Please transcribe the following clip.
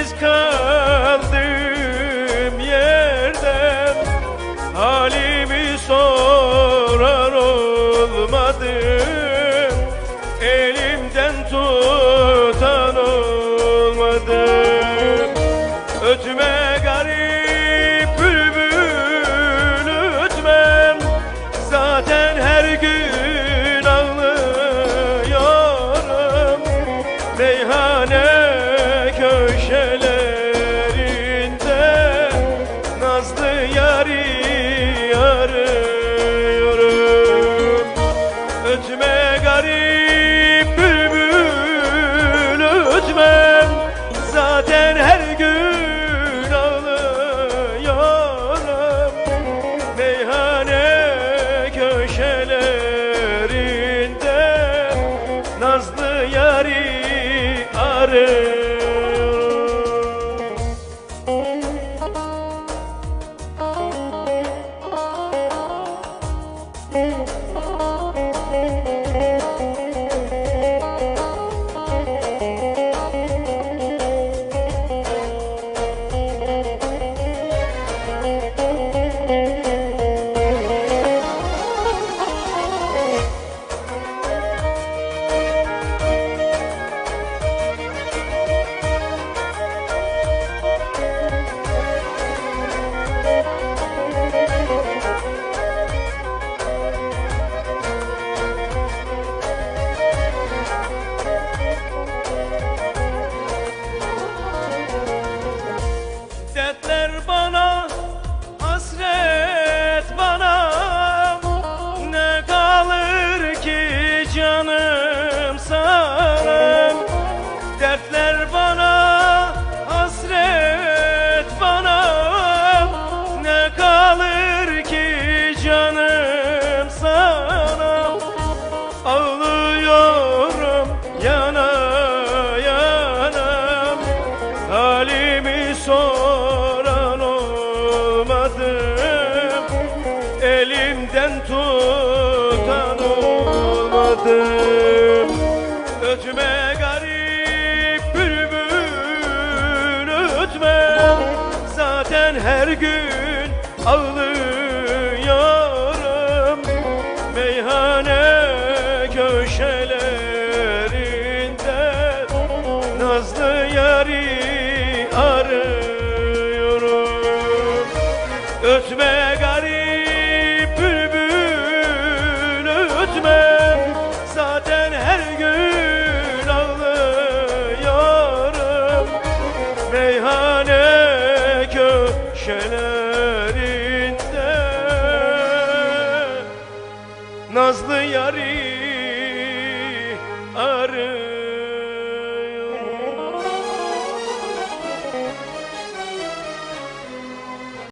Çaresiz kaldım yerden Halimi sorar olmadım. Elimden tutan olmadım. Ötme garip bülbül ötmem. Zaten her gün köşelerinde canım sana. Dertler bana, hasret bana. Ne kalır ki canım sana? Ağlıyorum yana yana. Halimi soran olmadı. Elimden tutan Ötme garip bülbül ötme. Zaten her gün ağlıyorum Meyhane köşelerinde. Nazlı yari arıyorum. Ötme köşelerinde. Nazlı yari arı